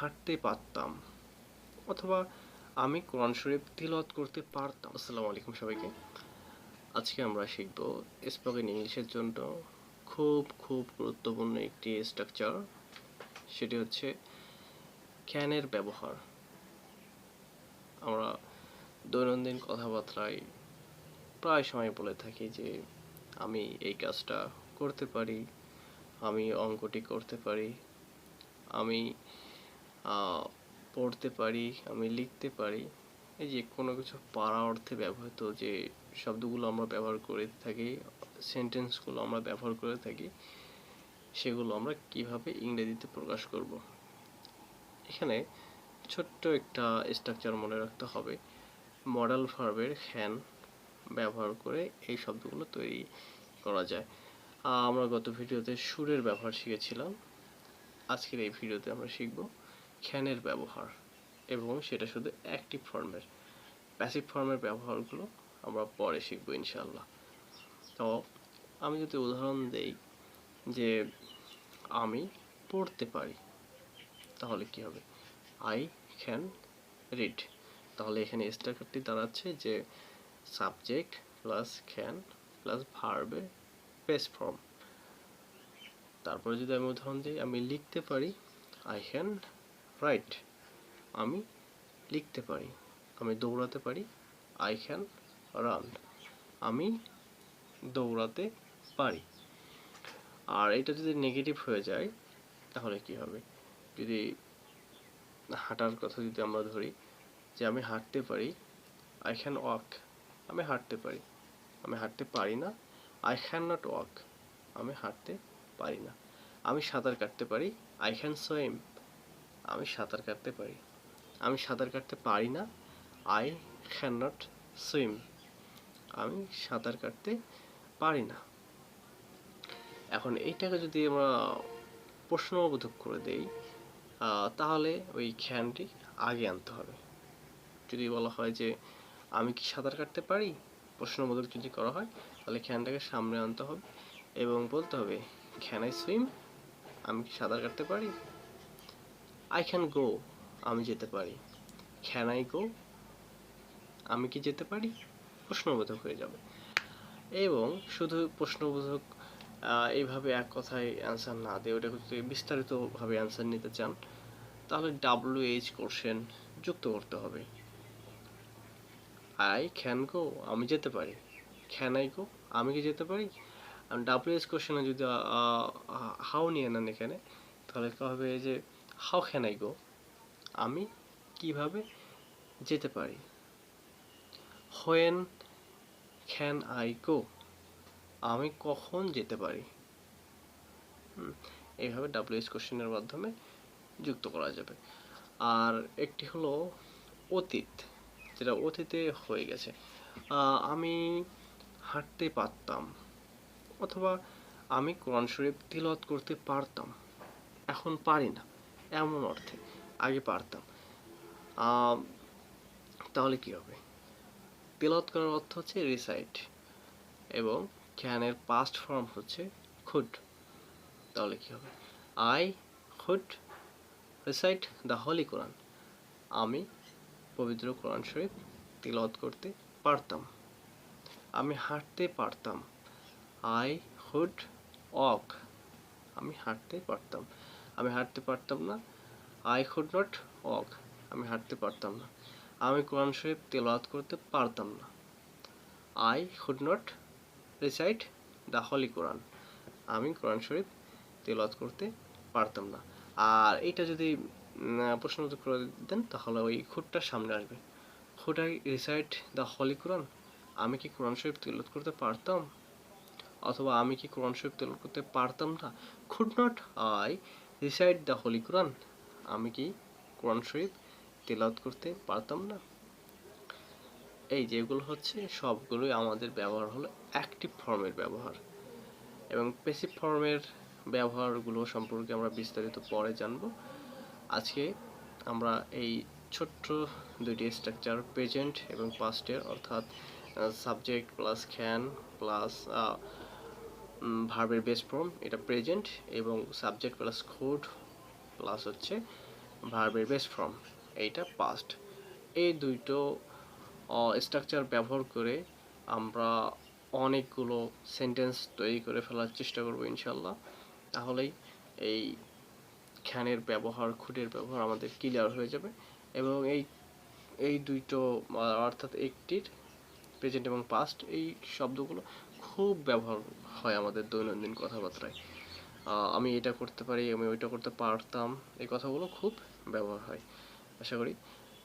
হাঁটতে পারতাম, অথবা আমি কোরআন শরীফ তিলত করতে পারতাম। আসসালামু আলাইকুম সবাইকে। আজকে আমরা শিখব স্পোকেন ইংলিশের জন্য খুব খুব গুরুত্বপূর্ণ একটি স্ট্রাকচার সেটি হচ্ছে ক্যানের ব্যবহার। আমরা দৈনন্দিন কথাবার্তায় প্রায় সময় বলে থাকি যে, আমি এই কাজটা করতে পারি, আমি অঙ্কটি করতে পারি, আমি পড়তে পারি, আমি লিখতে পারি। এই যে কোনো কিছু পারা অর্থে ব্যবহৃত যে শব্দগুলো আমরা ব্যবহার করে থাকি সেন্টেন্সগুলো আমরা ব্যবহার করে থাকি, সেগুলো আমরা কীভাবে ইংরেজিতে প্রকাশ করব? এখানে ছোট্ট একটা স্ট্রাকচার মনে রাখতে হবে। মডেল ভার্বের হ্যান ব্যবহার করে এই শব্দগুলো তৈরি করা যায়। আমরা গত ভিডিওতে সুরের ব্যবহার শিখেছিলাম। আজকের এই ভিডিওতে আমরা শিখব খ্যানের ব্যবহার এবং সেটা শুধু অ্যাক্টিভ ফর্মের প্যাসিভ ফর্মের ব্যবহারগুলো আমরা পরে শিখব ইনশাল্লাহ তো আমি যদি উদাহরণ দেই যে আমি পড়তে পারি, তাহলে কি হবে? আই ক্যান রিড তাহলে এখানে স্ট্রাকচারটি দাঁড়াচ্ছে যে সাবজেক্ট প্লাস ক্যান প্লাস ভার্বের বেস ফর্ম তারপরে যদি আমি উদাহরণ দিই, আমি লিখতে পারি আই ক্যান রাইট আমি লিখতে পারি। আমি দৌড়াতে পারি। আই ক্যান রান আমি দৌড়াতে পারি। আর এটা যদি নেগেটিভ হয়ে যায়, তাহলে কি হবে? যদি হাঁটার কথা যদি আমরা ধরি, যে আমি হাঁটতে পারি আই ক্যান ওয়াক আমি হাঁটতে পারি। আমি হাঁটতে পারি না। আই ক্যান নট ওয়াক আমি হাঁটতে পারি না। আমি সাঁতার কাটতে পারি। আই ক্যান সুইম আমি সাঁতার কাটতে পারি। আমি সাঁতার কাটতে পারি না। আই ক্যান নট সুইম আমি সাঁতার কাটতে পারি না। এখন এইটাকে যদি আমরা প্রশ্নবোধক করে দেই তাহলে ওই খ্যানটি আগে আনতে হবে। যদি বলা হয় যে, আমি কি সাঁতার কাটতে পারি? প্রশ্নবোধক যদি করা হয়, তাহলে খ্যানটাকে সামনে আনতে হবে এবং বলতে হবে ক্যান আই সুইম আমি কি সাঁতার কাটতে পারি? আই ক্যান গো আমি যেতে পারি। ক্যান আই গো আমি কি যেতে পারি? প্রশ্নবোধক হয়ে যাবে। এবং শুধু প্রশ্নবোধক এইভাবে এক কথায় অ্যান্সার না দিয়ে ওটা যদি বিস্তারিতভাবে অ্যান্সার নিতে চান, তাহলে ডাব্লিউ এইচ কোশ্চেন যুক্ত করতে হবে। আই ক্যান গো আমি যেতে পারি। ক্যান আই গো আমি কি যেতে পারি? ডাব্লিউ এইচ কোশ্চেনে যদি হাউ নিয়ে নেন এখানে, তাহলে কি হবে যে হাউ ক্যান আই গো আমি কীভাবে যেতে পারি? হোয়েন ক্যান আই গো আমি কখন যেতে পারি? এইভাবে ডাব্লিউএস কোশ্চেনের মাধ্যমে যুক্ত করা যাবে। আর একটি হলো অতীত, যেটা অতীতে হয়ে গেছে। আমি হাঁটতে পারতাম, অথবা আমি কোরআন শরীফ তিলত করতে পারতাম, এখন পারি না। এমন অর্থে আগে পারতাম। তাহলে কি হবে? তিলত করার অর্থ হচ্ছে রিসাইট এবং ক্যানের পাস্ট ফর্ম হচ্ছে খুড তাহলে কি হবে? I could recite the holy Quran আমি পবিত্র কোরআন শরীফ তিলত করতে পারতাম। আমি হাঁটতে পারতাম। আই হুড ওয়াক আমি হাঁটতে পারতাম। আমি হাঁটতে পারতাম না। আই হুড নট ওয়াক আমি হাঁটতে পারতাম না। আমি কোরআন শরীফ তেলাওয়াত করতে পারতাম না। I could not recite the holy Quran আমি কোরআন শরীফ তেলাওয়াত করতে পারতাম না। আর এটা যদি প্রশ্ন করে দেন, তাহলে ওই খুঁটটার সামনে আসবে। খুঁটাই রিসাইট দ্য হলি কোরআন আমি কি কোরআন শরীফ তেলাওয়াত করতে পারতাম? অথবা আমি কি কোরআন শরীফ তেলাওয়াত করতে পারতাম না? Could not I recite the holy Quran. আমি কি কোরআন শরীফ তেলাওয়াত করতে পারতাম না? এই যেগুলো হচ্ছে সবগুলোই আমাদের ব্যবহার হলো অ্যাক্টিভ ফর্মের ব্যবহার। এবং পেসিভ ফর্মের ব্যবহারগুলো সম্পর্কে আমরা বিস্তারিত পরে জানব। আজকে আমরা এই ছোট্ট দুইটি স্ট্রাকচার প্রেজেন্ট এবং পাস্টের অর্থাৎ সাবজেক্ট প্লাস ক্যান প্লাস ভার্বের বেস ফর্ম এটা প্রেজেন্ট এবং সাবজেক্ট প্লাস কোড প্লাস হচ্ছে ভার্বের বেস ফর্ম এইটা পাস্ট এই দুইটো স্ট্রাকচার ব্যবহার করে আমরা অনেকগুলো সেন্টেন্স তৈরি করে ফেলার চেষ্টা করব ইনশাল্লাহ তাহলেই এই খ্যানের ব্যবহার, খুঁটের ব্যবহার আমাদের ক্লিয়ার হয়ে যাবে এবং এই এই দুইটো অর্থাৎ একটির প্রেজেন্ট এবং পাস্ট এই শব্দগুলো খুব ব্যবহার হয় আমাদের দৈনন্দিন কথাবার্তায়। আমি এটা করতে পারি, আমি ওইটা করতে পারতাম। এই কথাগুলো খুব ব্যবহার হয়। আশা করি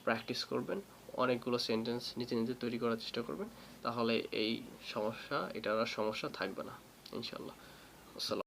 প্র্যাকটিস করবেন, অনেকগুলো সেন্টেন্স নিজে নিজে তৈরি করার চেষ্টা করবেন। তাহলে এই সমস্যা, এটার আর সমস্যা থাকবে না ইনশাল্লাহ আসসালাম